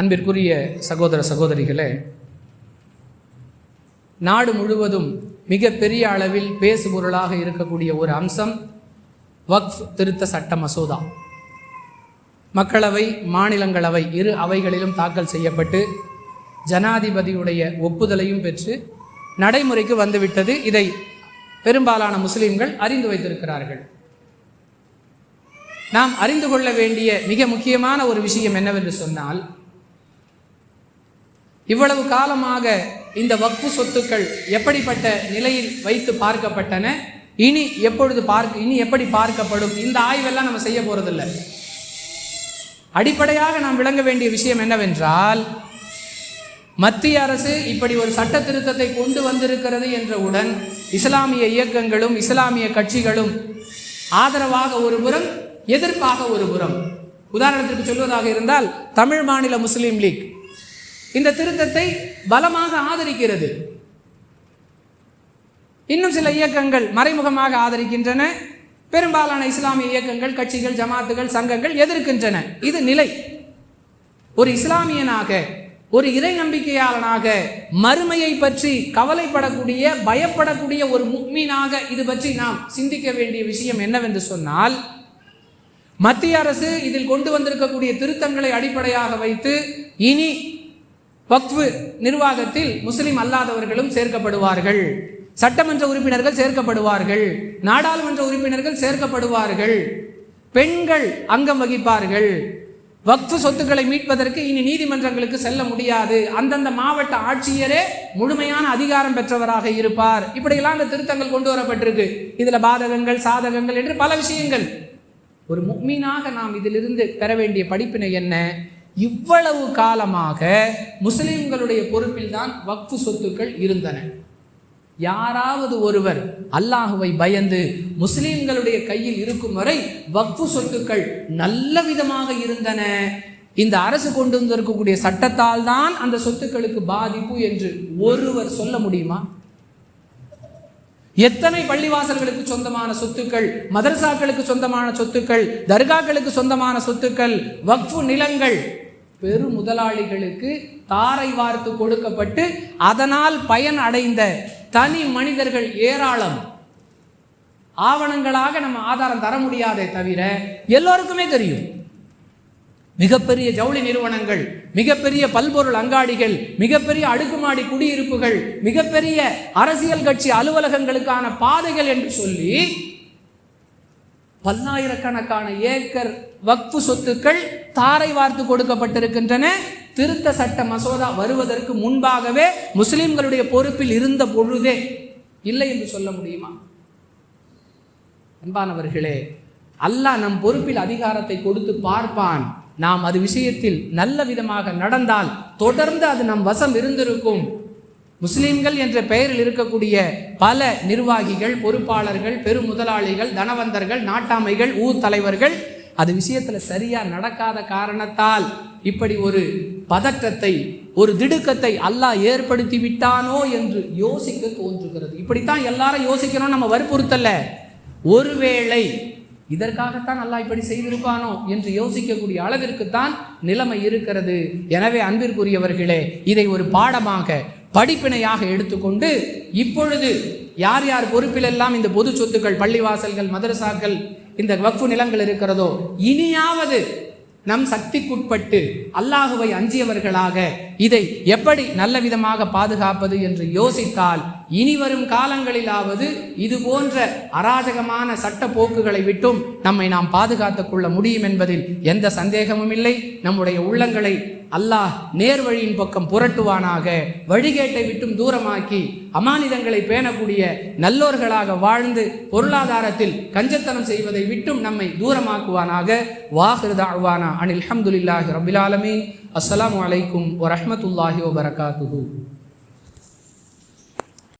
அன்பிற்குரிய சகோதர சகோதரிகளே நாடு முழுவதும் மிக பெரிய அளவில் பேசுபொருளாக இருக்கக்கூடிய ஒரு அம்சம் வக்ஃப் திருத்த சட்ட மசோதா. மக்களவை மாநிலங்களவை இரு அவைகளிலும் தாக்கல் செய்யப்பட்டு ஜனாதிபதியுடைய ஒப்புதலையும் பெற்று நடைமுறைக்கு வந்துவிட்டது. இதை பெரும்பாலான முஸ்லிம்கள் அறிந்து வைத்திருக்கிறார்கள். நாம் அறிந்து கொள்ள வேண்டிய மிக முக்கியமான ஒரு விஷயம் என்னவென்று சொன்னால் இவ்வளவு காலமாக இந்த வக்ஃபு சொத்துக்கள் எப்படிப்பட்ட நிலையில் வைத்து பார்க்கப்பட்டன? இனி எப்பொழுது பார்க்க இனி எப்படி பார்க்கப்படும்? இந்த ஆய்வெல்லாம் நம்ம செய்ய போறதில்லை. அடிப்படையாக நாம் விளங்க வேண்டிய விஷயம் என்னவென்றால் மத்திய அரசு இப்படி ஒரு சட்ட திருத்தத்தை கொண்டு வந்திருக்கிறது என்றவுடன் இஸ்லாமிய இயக்கங்களும் இஸ்லாமிய கட்சிகளும் ஆதரவாக ஒரு புறம் எதிர்ப்பாக ஒரு புறம். உதாரணத்திற்கு சொல்வதாக இருந்தால் தமிழ் மாநில முஸ்லீம் லீக். இந்த திருத்தத்தை பலமாக ஆதரிக்கிறது. இன்னும் சில இயக்கங்கள் மறைமுகமாக ஆதரிக்கின்றன. பெரும்பாலான இஸ்லாமிய இயக்கங்கள் கட்சிகள் ஜமாத்துகள் சங்கங்கள் எதிர்க்கின்றன. இது நிலை. ஒரு இஸ்லாமியனாக ஒரு இறை நம்பிக்கையாளனாக மறுமையை பற்றி கவலைப்படக்கூடிய பயப்படக்கூடிய ஒரு முக்மீனாக இது பற்றி நாம் சிந்திக்க வேண்டிய விஷயம் என்னவென்று சொன்னால் மத்திய அரசு இதில் கொண்டு வந்திருக்கக்கூடிய திருத்தங்களை அடிப்படையாக வைத்து இனி வக்ஃபு நிர்வாகத்தில் முஸ்லிம் அல்லாதவர்களும் சேர்க்கப்படுவார்கள். சட்டமன்ற உறுப்பினர்கள் சேர்க்கப்படுவார்கள். நாடாளுமன்ற உறுப்பினர்கள் சேர்க்கப்படுவார்கள். பெண்கள் அங்கம் வகிப்பார்கள். வக்ஃபு சொத்துக்களை மீட்பதற்கு இனி நீதிமன்றங்களுக்கு செல்ல முடியாது. அந்தந்த மாவட்ட ஆட்சியரே முழுமையான அதிகாரம் பெற்றவராக இருப்பார். இப்படியெல்லாம் அந்த திருத்தங்கள் கொண்டு வரப்பட்டிருக்கு. இதில் பாதகங்கள் சாதகங்கள் என்று பல விஷயங்கள். ஒரு முக்மீனாக நாம் இதிலிருந்து பெற வேண்டிய படிப்பினை என்ன? இவ்வளவு காலமாக முஸ்லிம்களுடைய பொறுப்பில் தான் வக்ஃபு சொத்துக்கள் இருந்தன. யாராவது ஒருவர் அல்லாஹுவை பயந்து முஸ்லிம்களுடைய கையில் இருக்கும் வரை வக்ஃபு சொத்துக்கள் நல்ல விதமாக இருந்தன. இந்த அரசு கொண்டு வந்திருக்கக்கூடிய சட்டத்தால் தான் அந்த சொத்துக்களுக்கு பாதிப்பு என்று ஒருவர் சொல்ல முடியுமா? எத்தனை பள்ளிவாசல்களுக்கு சொந்தமான சொத்துக்கள் மதரசாக்களுக்கு சொந்தமான சொத்துக்கள் தர்காக்களுக்கு சொந்தமான சொத்துக்கள் வக்ஃபு நிலங்கள் பெரு முதலாளிகளுக்கு தாரை வார்த்து கொடுக்கப்பட்டு அதனால் பயன் அடைந்த தனி மனிதர்கள் ஏராளம். ஆவணங்களாக நம்ம ஆதாரம் தர முடியாதே தவிர எல்லோருக்குமே தெரியும். மிகப்பெரிய ஜவுளி நிறுவனங்கள் மிகப்பெரிய பல்பொருள் அங்காடிகள் மிகப்பெரிய அடுக்குமாடி குடியிருப்புகள் மிகப்பெரிய அரசியல் கட்சி அலுவலகங்களுக்கான பாதைகள் என்று சொல்லி பல்லாயிரக்கணக்கான ஏக்கர் வக்ஃபு சொத்துக்கள் தாரை வார்த்து கொடுக்கப்பட்டிருக்கின்றன. திருத்த சட்ட மசோதா வருவதற்கு முன்பாகவே முஸ்லிம்களுடைய பொறுப்பில் இருந்த பொழுதே இல்லை என்று சொல்ல முடியுமா? அன்பானவர்களே அல்லாஹ் நம் பொறுப்பில் அதிகாரத்தை கொடுத்து பார்ப்பான். நாம் அது விஷயத்தில் நல்ல விதமாக நடந்தால் தொடர்ந்து அது நம் வசம் இருந்திருக்கும். முஸ்லீம்கள் என்ற பெயரில் இருக்கக்கூடிய பல நிர்வாகிகள் பொறுப்பாளர்கள் பெரும் முதலாளிகள் தனவந்தர்கள் நாட்டாமைகள் ஊர் தலைவர்கள் அது விஷயத்தில் சரியாக நடக்காத காரணத்தால் இப்படி ஒரு பதற்றத்தை ஒரு திடுக்கத்தை அல்லாஹ் ஏற்படுத்தி விட்டானோ என்று யோசிக்க தோன்றுகிறது. இப்படித்தான் எல்லாரும் யோசிக்கணும் நம்ம வற்புறுத்தல. ஒருவேளை இதற்காகத்தான் அல்லாஹ் இப்படி செய்திருப்பானோ என்று யோசிக்கக்கூடிய அளவிற்குத்தான் நிலைமை இருக்கிறது. எனவே அன்பிற்குரியவர்களே இதை ஒரு பாடமாக படிப்பினையாக எடுத்துக்கொண்டு இப்பொழுது யார் யார் பொறுப்பிலெல்லாம் இந்த பொது சொத்துக்கள் பள்ளிவாசல்கள் மதரசாக்கள் இந்த வக்ஃபு நிலங்கள் இருக்கிறதோ இனியாவது நம் சக்திக்குட்பட்டு அல்லாஹுவை அஞ்சியவர்களாக இதை எப்படி நல்ல விதமாக பாதுகாப்பது என்று யோசித்தால் இனி வரும் காலங்களிலாவது இது போன்ற அராஜகமான சட்ட போக்குகளை விட்டும் நம்மை நாம் பாதுகாத்துக் கொள்ள முடியும் என்பதில் எந்த சந்தேகமும் இல்லை. நம்முடைய உள்ளங்களை அல்லாஹ் நேர்வழியின் பக்கம் புரட்டுவானாக வழிகேட்டை விட்டும் தூரமாக்கி அமானிதங்களை பேணக்கூடிய நல்லோர்களாக வாழ்ந்து பொருளாதாரத்தில் கஞ்சத்தனம் செய்வதை விட்டும் நம்மை தூரமாக்குவானாக. வாஹிருதாழ்வானா அனில் அஹமதுல்லாஹி ரபிலாலமீன் அஸ்லாம் வலைக்கும் வரமத்துல்லாஹி வரஹமத்துல்லாஹி வபரகாத்துஹூ